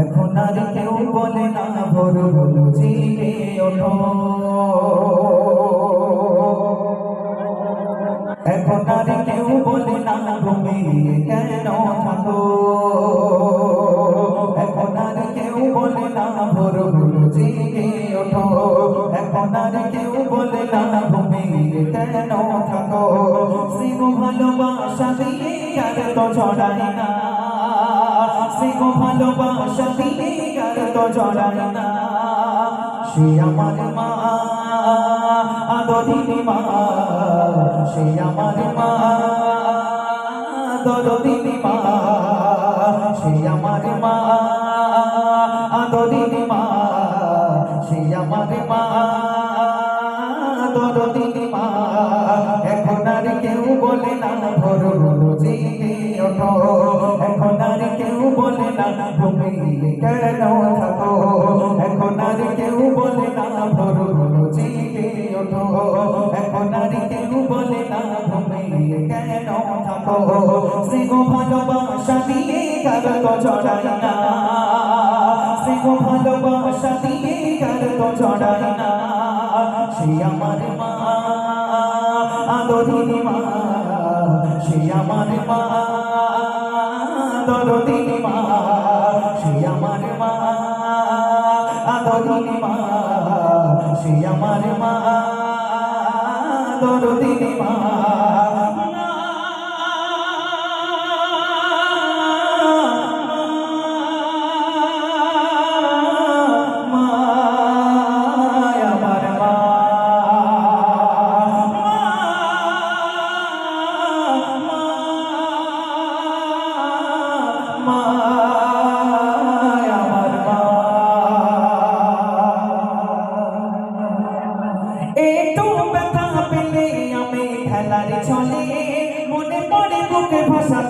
এখন আর কেউ বলে না, ভোর হলো, জেগে ওঠো। এখন আর কেউ বলে না, ঘুমিয়ে কেন থাকো? এখন আর কেউ বলে না, ভোর হলো, জেগে ওঠো। এখন আর কেউ বলে না, ঘুমিয়ে কেন থাকো? সিংহ ভালোবাসা দিয়ে আর তো ছড়াই না। সিংহ ভালোবাসা দিয়ে আর তো ছড়াই না সে আমার মা আদরিনী মা সে আমার মা। আদরিনী মা সে এখন আর কেউ বলে না ভোর জেগে ওঠো এখন আর কেউ বলে না ঘুমিয়ে কেন থাকো স্নেহ ভালোবাসা দিয়ে কার তো চড়াই না স্নেহ ভালোবাসা দিয়ে কার তো চড়াই না সে আমার মা আদরিনী মা সে আমার মা সে আমার মা মা মা।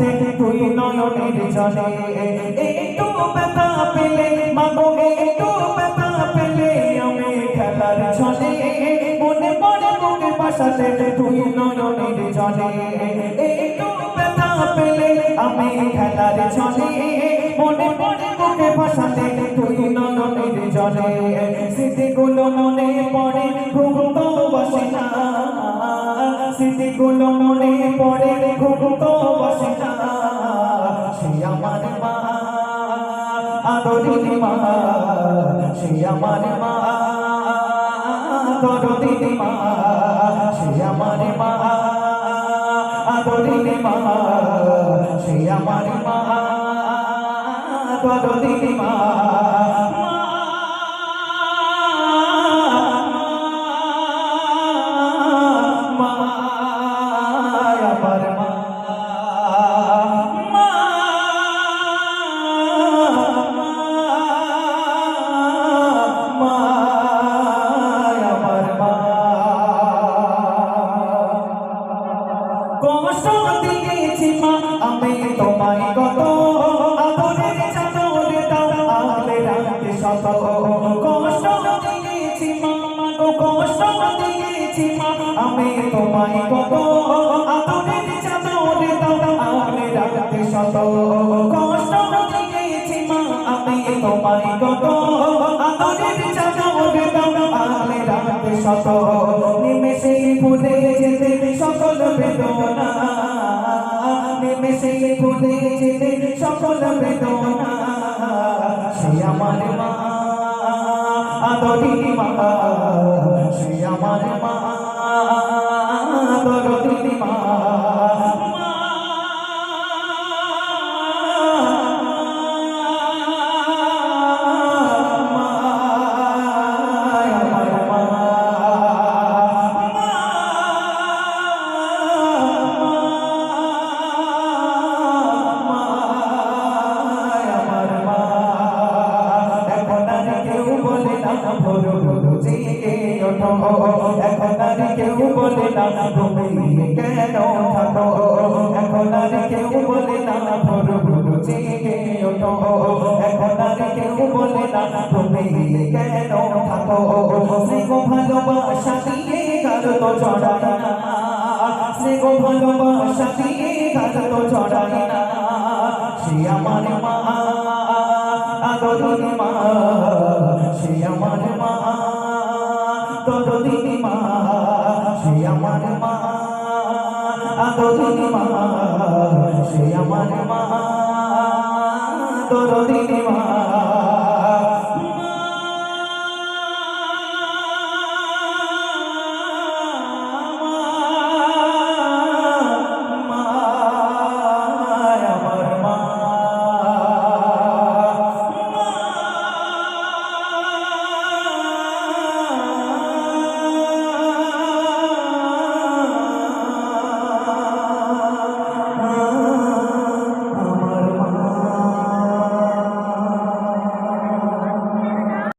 ভাষাতে তুই নয়নের জলে। একটু ব্যথা পেলে, মাগো, একটু ব্যথা পেলে আমি খেলার চলে মনে পড়ে বুকে বাসাতে তুই নয়নের জলে। একটু ব্যথা পেলে আমি খেলার চলে মনে পড়ে বুকে বাসাতে জলে স্মৃতিগুলো মনে পড়ে ঘুম তো বসে না স্মৃতিগুলো মনে পড়ে ঘুম তো বসে না সে আমার মা আদরিনী মা। সে আমার মা আদরিনী মা। সে আমার মা আদরিনী মা। সে আমার মা আদরিনী মা। আমি তোমায় কত আদরের চাদর দাও আগলে রাখতে শত কষ্ট দিয়েছি মা কষ্ট দিয়েছি মা। আমি তোমায় কত আদরের চাদর দাও আগলে রাখতে শত কষ্ট দিয়েছি মা। আমি তোমায় কত আদরের চাদর দাও আগলে রাখতে শত। নিমেষেই ভুলে যেতে সকল বেদনা। ভুলে যেতে সকল বেদনা সে আমার মা আদরি মা সে আমার মা ভোর জেগে ওঠো এখন আর কেউ বলে না ঘুমিয়ে কেন থাকো এখন আর কেউ বলে না ভোর জেগে ওঠো এখন আর কেউ বলে না ঘুমিয়ে কেন থাকো স্নেহ ভালোবাসা দিয়ে কারও তো চড়াই না স্নেহ ভালোবাসা দিয়ে কারও তো চড়াই না সে আমার মা আমার মা দরদিনী মা সে আমার মা আদরিনী মা সে আমার মা দরদিনী মা